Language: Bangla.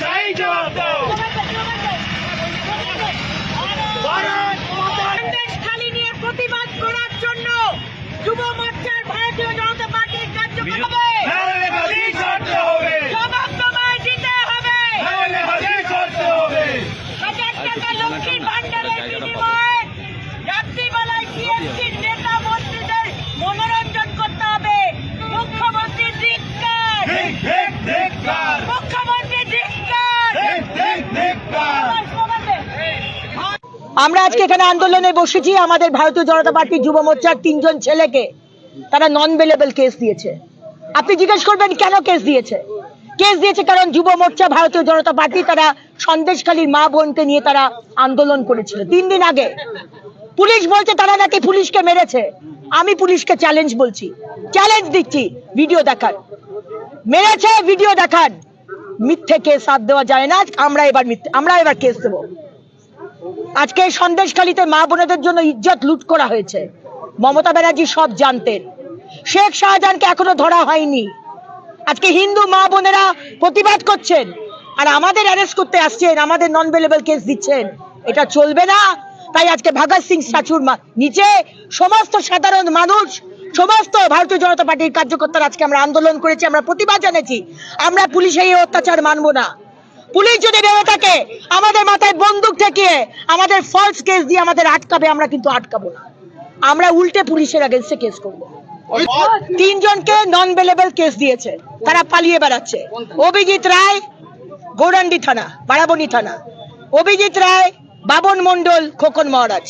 চাই জবাব দাও খালি নিয়ে প্রতিবাদ করার জন্য যুব মোর্চার ভারতীয় জনতা পার্টির কার্যকর্তা নাহলে হাজির আমরা আজকে এখানে আন্দোলনে বসেছি, আমাদের ভারতীয় জনতা পার্টির যুব মোর্চার তিনজন ছেলেকে তারা নন বেলেবল কেস দিয়েছে। আপনি জিজ্ঞেস করবেন, কেন কেস দিয়েছে? কেস দিয়েছে কারণ যুব মোর্চা, ভারতীয় জনতা পার্টি তারা সন্দেশখালীর মা বোনকে নিয়ে তারা আন্দোলন করেছিল। তিন দিন আগে। পুলিশ বলছে, তারা নাকি পুলিশকে মেরেছে। আমি পুলিশকে চ্যালেঞ্জ বলছি। চ্যালেঞ্জ দিচ্ছি ভিডিও দেখান মেরেছে ভিডিও দেখান মিথ্যে কেস হাত দেওয়া যায় না। আমরা এবার মিথ্যে, আমরা এবার কেস দেবো। আজকে সন্দেশখালীতে মা বোনেদের জন্য ইজ্জত লুট করা হয়েছে। মমতা ব্যানার্জি সব জানতেন। শেখ শাহজাহানকে এখনও ধরা হয়নি। আজকে হিন্দু মা বোনেরা প্রতিবাদ করছেন আর আমাদের অ্যারেস্ট করতে আসছেন, আমাদের নন বেলেবল কেস দিচ্ছেন। এটা চলবে না। তাই আজকে ভগৎ সিং স্ট্যাচুর নিচে সমস্ত সাধারণ মানুষ, সমস্ত ভারতীয় জনতা পার্টির কার্যকর্তারা আজকে আমরা আন্দোলন করেছি, আমরা প্রতিবাদ জানাচ্ছি। আমরা পুলিশের এই অত্যাচার মানবো না। পুলিশ যদি ভেবে থাকে, আমাদের মাথায় বন্দুক ঠেকিয়ে, আমাদের ফলস কেস দিয়ে আমাদের আটকাবে, আমরা কিন্তু আটকাবো না। আমরা উল্টে পুলিশের আগেন্সে কেস করব। তিনজনকে নন বেলেবল কেস দিয়েছে। তারা পালিয়ে বেড়াচ্ছে। অভিজিৎ রায়, গৌরান্ডি থানা, বারাবণী থানা। অভিজিৎ রায়, বাবন মন্ডল খোকন মহারাজ।